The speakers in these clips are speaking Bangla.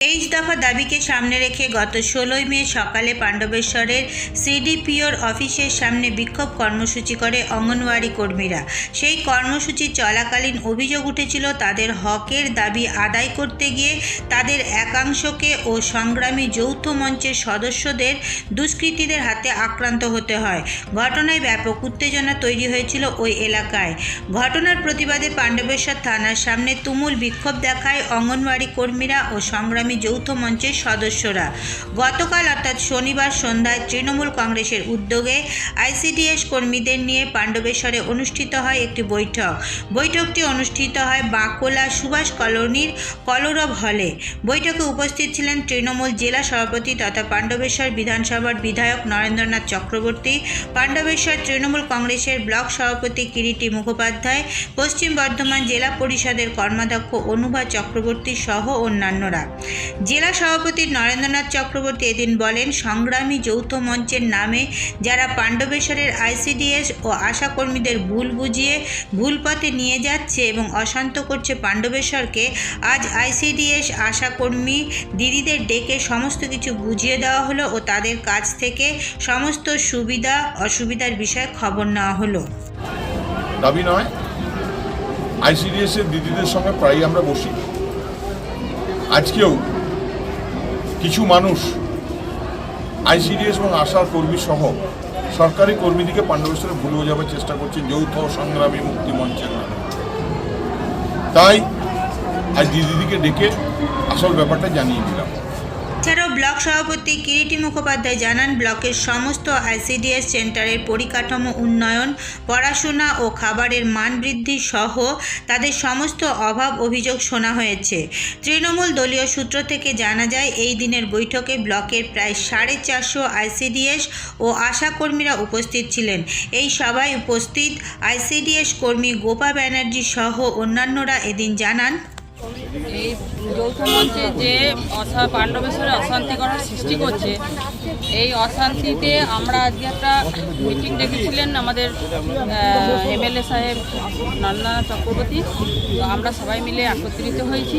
তেইশ দফা দাবিকে সামনে রেখে গত ষোলোই মে সকালে পাণ্ডবেশ্বরের সিডিপিওর অফিসের সামনে বিক্ষোভ কর্মসূচি করে অঙ্গনওয়াড়ি কর্মীরা। সেই কর্মসূচি চলাকালীন অভিযোগ উঠেছিল তাদের হকের দাবি আদায় করতে গিয়ে তাদের একাংশকে ও সংগ্রামী যৌথ মঞ্চের সদস্যদের দুষ্কৃতীদের হাতে আক্রান্ত হতে হয়। ঘটনায় ব্যাপক উত্তেজনা তৈরি হয়েছিল ওই এলাকায়। ঘটনার প্রতিবাদে পাণ্ডবেশ্বর থানার সামনে তুমুল বিক্ষোভ দেখায় অঙ্গনওয়াড়ি কর্মীরা ও সংগ্রামী যৌথ মঞ্চের সদস্যরা। গতকাল অর্থাৎ শনিবার সন্ধ্যায় তৃণমূল কংগ্রেসের উদ্যোগে আইসিডিএস কর্মীদের নিয়ে পাণ্ডবেশ্বরে অনুষ্ঠিত হয় একটি বৈঠক। বৈঠকটি অনুষ্ঠিত হয় বাঁকুড়া সুভাষ কলোনির কলরব হলে। বৈঠকে উপস্থিত ছিলেন তৃণমূল জেলা সভাপতি তথা পাণ্ডবেশ্বর বিধানসভার বিধায়ক নরেন্দ্রনাথ চক্রবর্তী, পাণ্ডবেশ্বর তৃণমূল কংগ্রেসের ব্লক সভাপতি কিরিটি মুখোপাধ্যায়, পশ্চিম বর্ধমান জেলা পরিষদের কর্মাধ্যক্ষ অনুভা চক্রবর্তী সহ অন্যান্যরা। জেলা সভাপতি নরেন্দ্রনাথ চক্রবর্তী এদিন বলেন, সংগ্রামী যৌথ মঞ্চের নামে যারা পাণ্ডবেশ্বরের আইসিডিএস ও আশাকর্মীদের ভুল বুঝিয়ে ভুল পথে নিয়ে যাচ্ছে এবং অশান্ত করছে পাণ্ডবেশ্বরকে, আজ আইসিডিএস আশাকর্মী দিদিদের ডেকে সমস্ত কিছু বুঝিয়ে দেওয়া হলো ও তাদের কাছ থেকে সমস্ত সুবিধা, অসুবিধার বিষয়ে খবর নেওয়া হলো। দাবি নয় আইসিডিএস এর দিদিদের সঙ্গে প্রায়ই আমরা বসি। আজকেও কিছু মানুষ আইসিডিএস এবং আশার কর্মী সহ সরকারি কর্মীদিকে পাণ্ডবেশ্বরে ভুল বোঝাবার চেষ্টা করছে যৌথ সংগ্রামী মুক্তি মঞ্চের তাই আজ দিদিদিকে ডেকে আসল ব্যাপারটা জানিয়ে দিলাম। ব্লক সভাপতি কিরিটি মুখোপাধ্যায় জানান, ব্লকের সমস্ত আইসিডিএস সেন্টারের পরিকাঠামো উন্নয়ন, পড়াশোনা ও খাবারের মান বৃদ্ধি সহ তাদের সমস্ত অভাব অভিযোগ শোনা হয়েছে। তৃণমূল দলীয় সূত্র থেকে জানা যায়, এই দিনের বৈঠকে ব্লকের প্রায় সাড়ে চারশো আইসিডিএস ও আশাকর্মীরা উপস্থিত ছিলেন। এই সভায় উপস্থিত আইসিডিএস কর্মী গোপা ব্যানার্জি সহ অন্যান্যরা এদিন জানান এই যৌথ মঞ্চে যে অশা পাণ্ডবেশ্বরে অশান্তি করার সৃষ্টি করছে, এই অশান্তিতে আমরা আজকে একটা মিটিং ডেকেছিলেন আমাদের এমএলএ সাহেব নন্দনা চক্রবর্তী। তো আমরা সবাই মিলে একত্রিত হয়েছি।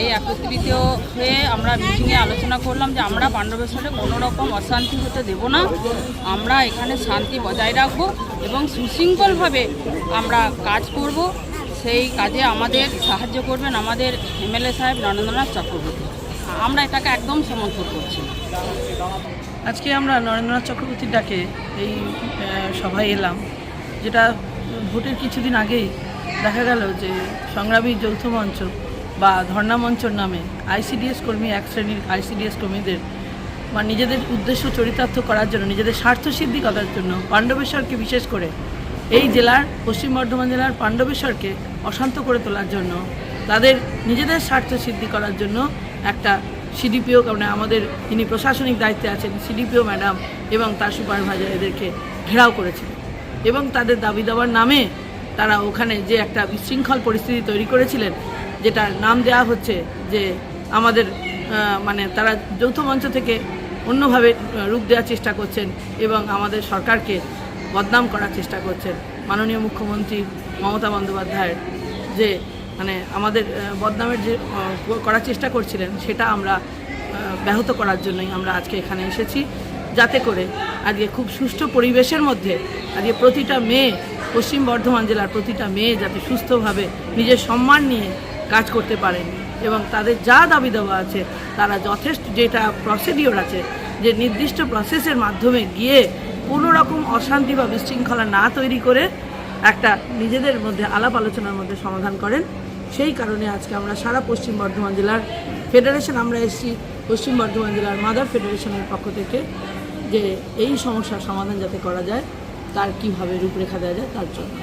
এই একত্রিত হয়ে আমরা মিটিংয়ে আলোচনা করলাম যে আমরা পাণ্ডবেশ্বরে কোনো রকম অশান্তি হতে দেব না। আমরা এখানে শান্তি বজায় রাখব এবং সুশৃঙ্খলভাবে আমরা কাজ করব। সেই কাজে আমাদের সাহায্য করবেন আমাদের এমএলএ সাহেব নরেন্দ্রনাথ চক্রবর্তী। আমরা এটাকে একদম সমর্থন করছি আজকে আমরা নরেন্দ্রনাথ চক্রবর্তীর ডাকে এই সভায় এলাম, যেটা ভোটের কিছুদিন আগেই দেখা গেল যে সংগ্রামী যৌথ মঞ্চ বা ধর্ণা মঞ্চর নামে আইসিডিএস কর্মী, এক শ্রেণির আইসিডিএস কর্মীদের বা নিজেদের উদ্দেশ্য চরিতার্থ করার জন্য, নিজেদের স্বার্থ সিদ্ধি করার জন্য পাণ্ডবেশ্বরকে বিশেষ করে এই জেলার পশ্চিম বর্ধমান জেলার পাণ্ডবেশ্বরকে অশান্ত করে তোলার জন্য, তাদের নিজেদের স্বার্থ সিদ্ধি করার জন্য একটা সিডিপিও মানে আমাদের যিনি প্রশাসনিক দায়িত্বে আছেন, সিডিপিও ম্যাডাম এবং তার সুপারভাইজার এদেরকে ঘেরাও করেছিলেন এবং তাদের দাবি দেওয়ার নামে তারা ওখানে যে একটা বিশৃঙ্খল পরিস্থিতি তৈরি করেছিলেন, যেটার নাম দেওয়া হচ্ছে যে আমাদের মানে তারা যৌথ মঞ্চ থেকে অন্যভাবে রূপ দেওয়ার চেষ্টা করছেন এবং আমাদের সরকারকে বদনাম করার চেষ্টা করছেন। মাননীয় মুখ্যমন্ত্রী মমতা বন্দ্যোপাধ্যায়ের যে মানে আমাদের বদনামের যে করার চেষ্টা করছিলেন, সেটা আমরা ব্যাহত করার জন্যই আমরা আজকে এখানে এসেছি। যাতে করে আজকে খুব সুষ্ঠু পরিবেশের মধ্যে আজকে প্রতিটা মেয়ে, পশ্চিম বর্ধমান জেলার প্রতিটা মেয়ে যাতে সুস্থভাবে নিজের সম্মান নিয়ে কাজ করতে পারেন এবং তাদের যা দাবি দেওয়া আছে, তারা যথেষ্ট যেটা প্রসিডিওর আছে, যে নির্দিষ্ট প্রসেসের মাধ্যমে গিয়ে কোনো রকম অশান্তি বা বিশৃঙ্খলা না তৈরি করে একটা নিজেদের মধ্যে আলাপ আলোচনার মধ্যে সমাধান করেন। সেই কারণে আজকে আমরা সারা পশ্চিম বর্ধমান জেলার ফেডারেশন আমরা এসেছি পশ্চিম বর্ধমান জেলার মাদার ফেডারেশনের পক্ষ থেকে যে এই সমস্যার সমাধান যাতে করা যায়, তার কীভাবে রূপরেখা দেওয়া যায়, তার জন্য।